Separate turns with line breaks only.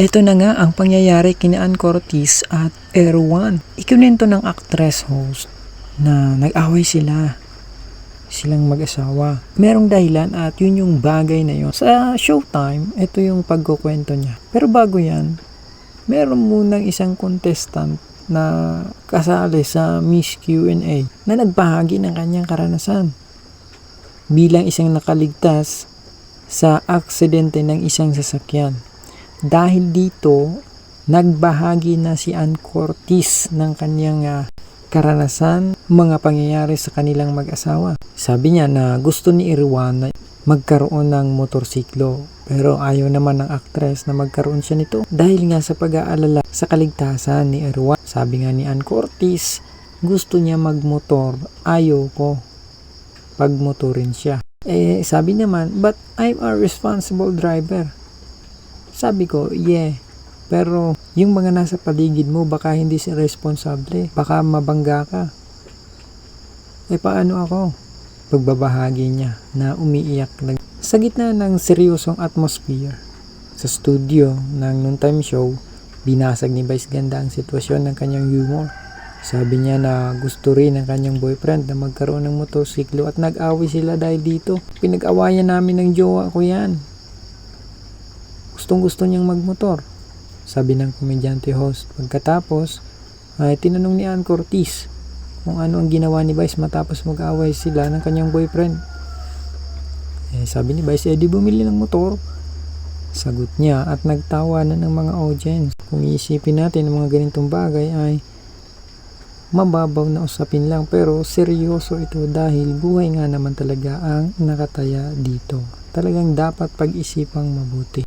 Ito na nga ang pangyayari kina Ann Cortez at Erwan. Ikunento ng actress host na nag-away sila silang mag-asawa. Merong dahilan at yun yung bagay na yun. Sa showtime, ito yung pagkukwento niya. Pero bago yan, meron munang isang contestant na kasali sa Miss Q&A na nagbahagi ng kanyang karanasan bilang isang nakaligtas sa aksidente ng isang sasakyan. Dahil dito, nagbahagi na si Ann Cortez ng kanyang ah, karanasan, mga pangyayari sa kanilang mag-asawa. Sabi niya na gusto ni Irwan na magkaroon ng motorsiklo pero ayaw naman ng actress na magkaroon siya nito dahil nga sa pag-aalala sa kaligtasan ni Irwan. Sabi nga ni Ann Cortez, gusto niya magmotor, ayaw ko pagmotorin siya. Eh, sabi naman, but I'm a responsible driver. Sabi ko, yeah. Pero, yung mga nasa paligid mo, baka hindi si responsable. Baka mabangga ka. Eh, paano ako? Pagbabahagi niya na umiiyak na sa gitna ng seryosong atmosphere. Sa studio ng noontime show, binasag ni Vice Ganda ang sitwasyon ng kanyang humor. Sabi niya na gusto rin ng kanyang boyfriend na magkaroon ng motorsiklo at nag-away sila dahil dito. Pinag-awayan namin ng jowa ko yan. Gustong gusto niyang magmotor. Sabi ng komedyante host. Pagkatapos, ay tinanong ni Ann Cortez kung ano ang ginawa ni Vice matapos mag-away sila ng kanyang boyfriend. Eh, sabi ni Vice, eh di bumili ng motor. Sagot niya at nagtawa na ng mga audience. Kung iisipin natin ang mga ganitong bagay ay mababaw na usapin lang pero seryoso ito dahil buhay nga naman talaga ang nakataya dito talagang dapat pag-isipang mabuti.